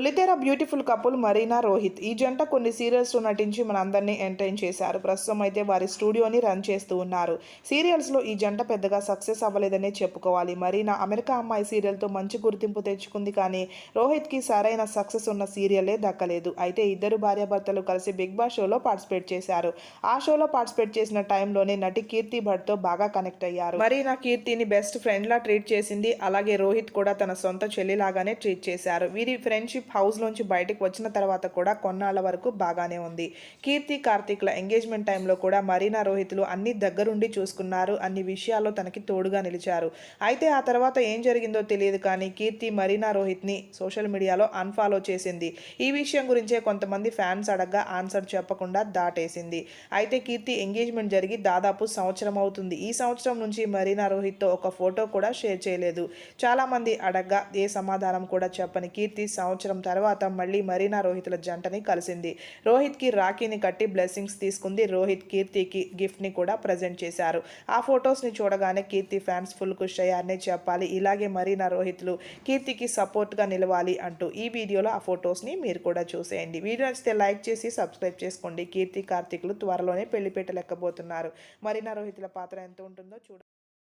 బుల్లితెర beautiful couple Marina Rohit. ఈ జంట కొన్ని సీరియల్స్లో నటించి మనందరినీ ఎంటర్టైన్ చేశారు. ప్రస్తుతం అయితే వారి స్టూడియోని రన్ చేస్తూ ఉన్నారు. సీరియల్స్లో ఈ జంట పెద్దగా సక్సెస్ అవ్వలేదనే చెప్పుకోవాలి. మరీనా అమెరికా అమ్మాయి సీరియల్తో మంచి గుర్తింపు తెచ్చుకుంది కానీ రోహిత్కి సరైన సక్సెస్ ఉన్న సీరియలే దక్కలేదు. అయితే ఇద్దరు భార్యాభర్తలు కలిసి బిగ్ బాస్ షోలో పార్టిసిపేట్ చేశారు. ఆ షోలో పార్టిసిపేట్ చేసిన టైంలోనే నటి కీర్తి భట్తో బాగా కనెక్ట్ అయ్యారు. మరీనా కీర్తిని బెస్ట్ ఫ్రెండ్లా ట్రీట్ చేసింది. అలాగే రోహిత్ కూడా తన సొంత చెల్లిలాగానే ట్రీట్ చేశారు. వీరి ఫ్రెండ్షిప్ హౌస్లోంచి బయటకు వచ్చిన తర్వాత కూడా కొన్నాళ్ళ వరకు బాగానే ఉంది. కీర్తి కార్తీక్ల ఎంగేజ్మెంట్ టైంలో కూడా మరీనా రోహిత్లు అన్ని దగ్గరుండి చూసుకున్నారు అన్ని విషయాల్లో తనకి తోడుగా నిలిచారు. అయితే ఆ తర్వాత ఏం జరిగిందో తెలియదు కానీ కీర్తి మరీనా రోహిత్ని సోషల్ మీడియాలో అన్ఫాలో చేసింది. ఈ విషయం గురించే కొంతమంది ఫ్యాన్స్ అడగ్గా ఆన్సర్ చెప్పకుండా దాటేసింది. అయితే కీర్తి ఎంగేజ్మెంట్ జరిగి దాదాపు సంవత్సరం అవుతుంది. ఈ సంవత్సరం నుంచి మరీనా రోహిత్తో ఒక ఫోటో కూడా షేర్ చేయలేదు. చాలామంది అడగ్గా ఏ సమాధానం కూడా చెప్పని కీర్తి సంవత్సరం తర్వాత మళ్ళీ మరీనా రోహిత్ల జంటని కలిసింది. రోహిత్కి రాఖీని కట్టి బ్లెస్సింగ్స్ తీసుకుంది. రోహిత్ కీర్తికి గిఫ్ట్ని కూడా ప్రజెంట్ చేశారు. ఆ ఫొటోస్ని చూడగానే కీర్తి ఫ్యాన్స్ ఫుల్ ఖుష్ అయ్యారనే చెప్పాలి. ఇలాగే మరీనా రోహిత్లు కీర్తికి సపోర్ట్గా నిలవాలి అంటూ ఈ వీడియోలో ఆ ఫొటోస్ని మీరు కూడా చూసేయండి. వీడియో నచ్చితే లైక్ చేసి సబ్స్క్రైబ్ చేసుకోండి. కీర్తి కార్తీకులు త్వరలోనే పెళ్ళి పెట్టలేకపోతున్నారు. మరీనా రోహిత్ల పాత్ర ఎంత ఉంటుందో చూడండి.